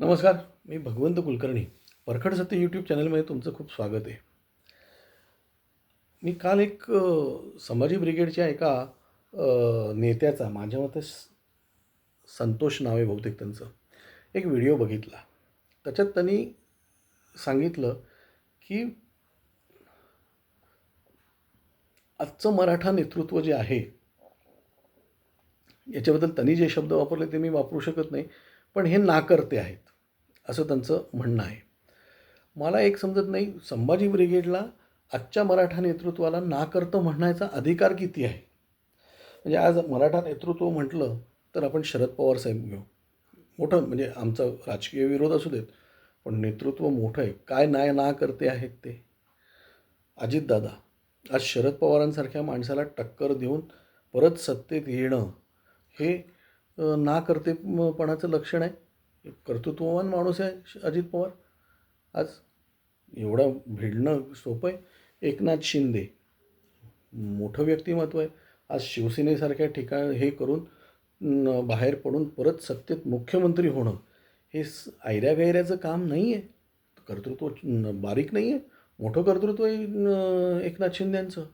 नमस्कार मी भगवंत कुलकर्णी. परखड सत्य यूट्यूब चॅनलमध्ये तुमचं खूप स्वागत आहे. मी काल एक समाजी संभाजी ब्रिगेडच्या एका नेत्याचा माझ्या मते संतोष संतोष नावे बहुतेक त्यांचं एक व्हिडिओ बघितला. त्याच्यात त्यांनी सांगितलं की आजचं मराठा नेतृत्व जे आहे याच्याबद्दल त्यांनी जे शब्द वापरले ते मी वापरू शकत नाही. पण हे नाकर्ते आहेत असं त्यांचं म्हणणं आहे. मला एक समजत नाही संभाजी ब्रिगेडला आजच्या मराठा नेतृत्वाला नाकर्तं म्हणण्याचा अधिकार किती आहे? म्हणजे आज मराठा नेतृत्व म्हटलं तर आपण शरद पवार साहेब घेऊ. मोठं म्हणजे आमचा राजकीय विरोध असू देत पण नेतृत्व मोठं आहे. काय नाय ना करते आहेत ते? अजितदादा आज शरद पवारांसारख्या माणसाला टक्कर देऊन परत सत्तेत येणं हे ना करतेपणाचं लक्षण आहे. कर्तृत्ववान माणूस आहे अजित पवार. आज एवढं भिडणं सोपं आहे. एकनाथ शिंदे मोठं व्यक्तिमत्व आहे. आज शिवसेनेसारख्या ठिकाण हे करून बाहेर पडून परत सत्तेत मुख्यमंत्री होणं हे आयऱ्यागैऱ्याचं काम नाही आहे. कर्तृत्व बारीक नाही आहे. मोठं कर्तृत्व आहे एकनाथ शिंदेंचं.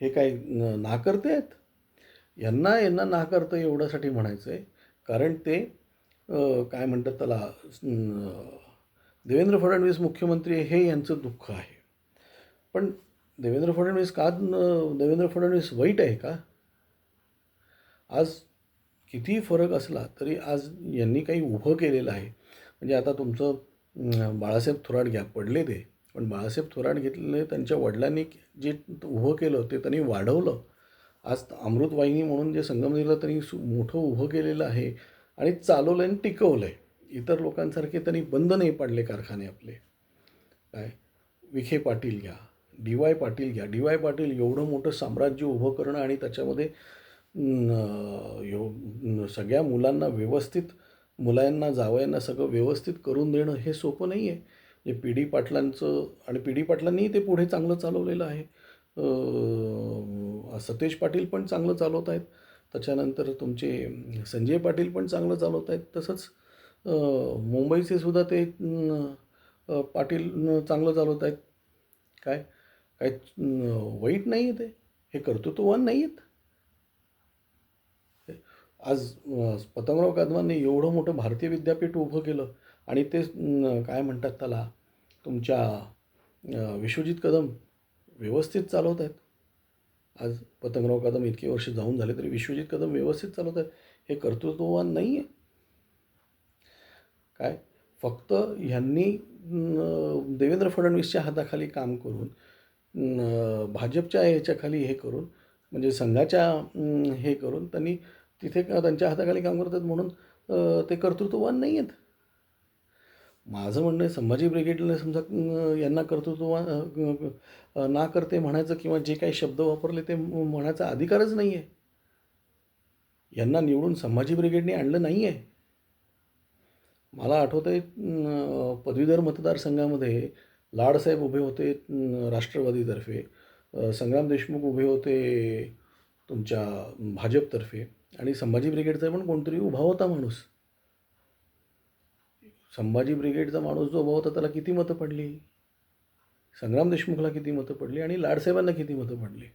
हे काय ना नाकर्ते आहेत यांना यांना नाकारतं एवढ्यासाठी म्हणायचं आहे कारण ते काय म्हणतात त्याला देवेंद्र फडणवीस मुख्यमंत्री हे यांचं दुःख आहे. पण देवेंद्र फडणवीस का देवेंद्र फडणवीस वाईट आहे का? आज कितीही फरक असला तरी आज यांनी काही उभं केलेलं आहे. म्हणजे आता तुमचं बाळासाहेब थोराड घ्या पडले ते. पण बाळासाहेब थोराड घेतलेले त्यांच्या वडिलांनी जे उभं केलं ते त्यांनी वाढवलं. आज अमृतवाहिनी म्हणून जे संगमनेरला त्यांनी सु मोठं उभं केलेलं आहे आणि चालवलं आणि टिकवलं आहे इतर लोकांसारखे त्यांनी बंद नाही पाडले कारखाने आपले. काय? विखे पाटील घ्या डी वाय पाटील घ्या. डी वाय पाटील एवढं मोठं साम्राज्य उभं करणं आणि त्याच्यामध्ये यो सगळ्या मुलांना व्यवस्थित मुलांना जावयांना सगळं व्यवस्थित करून देणं हे सोपं नाही आहे जे पी डी पाटलांचं आणि पी डी पाटलांनीही ते पुढे चांगलं चालवलेलं आहे. सतेज पाटील पण चांगलं चालवत आहेत. त्याच्यानंतर तुमचे संजय पाटील पण चांगलं चालवत आहेत. तसंच मुंबईचे सुद्धा ते पाटील चांगलं चालवत आहेत. काय? काय वाईट नाही आहे ते? हे कर्तृत्ववान नाही आहेत आज पतंगराव कदमांनी एवढं मोठं भारतीय विद्यापीठ उभं केलं आणि ते काय म्हणतात त्याला? तुमच्या विश्वजित कदम व्यवस्थित चालवत आहेत. आज पतंगराव कदम इतके वर्ष जाऊन झाले तरी विश्वजित कदम व्यवस्थित चालवत आहेत. हे कर्तृत्ववान नाही आहे. काय? फक्त ह्यांनी देवेंद्र फडणवीसच्या हाताखाली काम करून भाजपच्या ह्याच्याखाली हे करून म्हणजे संघाच्या हे करून त्यांनी तिथे का- त्यांच्या हाताखाली काम करतात म्हणून ते कर्तृत्ववान नाही आहेत. माझं म्हणणं आहे संभाजी ब्रिगेडला समजा यांना कर्तृत्ववान ना करते म्हणायचं किंवा जे काही शब्द वापरले ते म्हणायचा अधिकारच नाही आहे. यांना निवडून संभाजी ब्रिगेडने आणलं नाही आहे. मला आठवतं आहे पदवीधर मतदारसंघामध्ये लाडसाहेब उभे होते राष्ट्रवादीतर्फे. संग्राम देशमुख उभे होते तुमच्या भाजपतर्फे. आणि संभाजी ब्रिगेडचा पण कोणतरी उभा होता माणूस. संभाजी ब्रिगेडचा माणूस जो उभा होता त्याला किती मतं पडली? संग्राम देशमुखला किती मतं पडली आणि लाडसाहेबांना किती मतं पडली?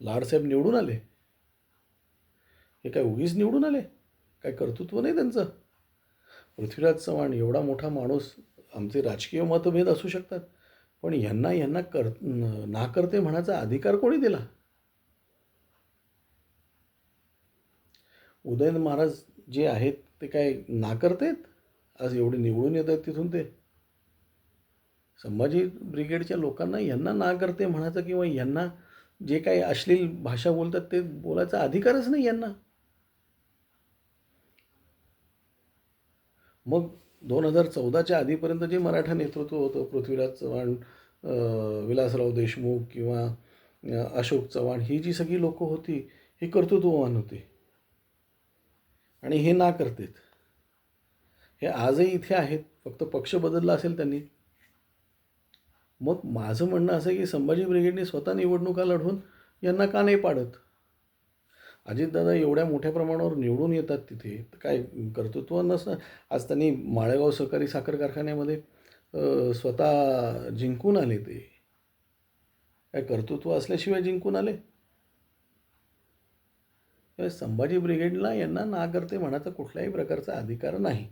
लाडसाहेब निवडून आले. हे काय उगीच निवडून आले? काय कर्तृत्व नाही त्यांचं? पृथ्वीराज चव्हाण एवढा मोठा माणूस आमचे राजकीय मतभेद असू शकतात पण यांना यांना कर नाकर्ते म्हणायचा अधिकार कोणी दिला? उदयन महाराज जे आहेत ते काय नाकर्तेत आज एवढे निवडून येत आहेत तिथून ते. संभाजी ब्रिगेडच्या लोकांना यांना ना करते म्हणायचं किंवा यांना जे काही अश्लील भाषा बोलतात ते बोलायचा अधिकारच नाही यांना. मग दोन हजार चौदाच्या आधीपर्यंत जे मराठा नेतृत्व होतं पृथ्वीराज चव्हाण विलासराव देशमुख किंवा अशोक चव्हाण ही जी सगळी लोकं होती ही कर्तृत्ववान होती. आणि हे ना करतेत. हे आजही इथे आहेत. फक्त पक्ष बदलला असेल त्यांनी. मग माझं म्हणणं असं आहे की संभाजी ब्रिगेडने स्वतः निवडणुका लढवून यांना का नाही पाडत? अजितदादा एवढ्या मोठ्या प्रमाणावर निवडून येतात तिथे. तर काय कर्तृत्व नसं आज त्यांनी माळेगाव सहकारी साखर कारखान्यामध्ये स्वतः जिंकून आले ते. काय कर्तृत्व असल्याशिवाय जिंकून आले? संभाजी ब्रिगेडला यांना ना करते म्हणाचा कुठल्याही प्रकारचा अधिकार नाही.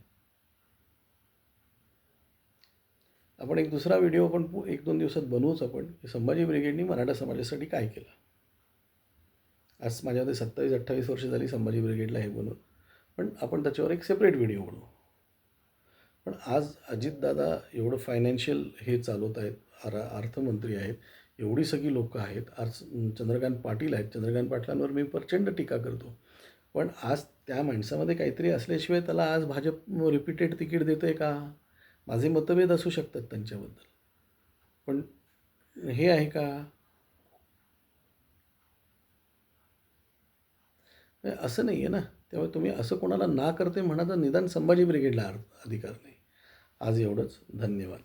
आपण एक दुसरा व्हिडिओ आपण एक दोन दिवसात बनवूच आपण. की संभाजी ब्रिगेडनी मराठा समाजासाठी काय केलं? आज माझ्यामध्ये सत्तावीस अठ्ठावीस वर्ष झाली संभाजी ब्रिगेडला हे बनवून. पण आपण त्याच्यावर एक सेपरेट व्हिडिओ बनवू. पण आज अजितदादा एवढं फायनान्शियल हे चालवत आहेत आर अर्थमंत्री आहेत एवढी सगळी लोकं आहेत आज चंद्रकांत पाटील आहेत. चंद्रकांत पाटलांवर मी प्रचंड टीका करतो. पण आज त्या माणसामध्ये काहीतरी असल्याशिवाय त्याला आज भाजप रिपीटेड तिकीट देतं आहे का? माझे मतभेद असू शकतात त्यांच्याबद्दल. पण हे आहे का? नाही, असं नाही आहे ना. त्यामुळे तुम्ही असं कोणाला ना करते म्हणा तर निदान संभाजी ब्रिगेडला अधिकार नाही. आज एवढंच. धन्यवाद.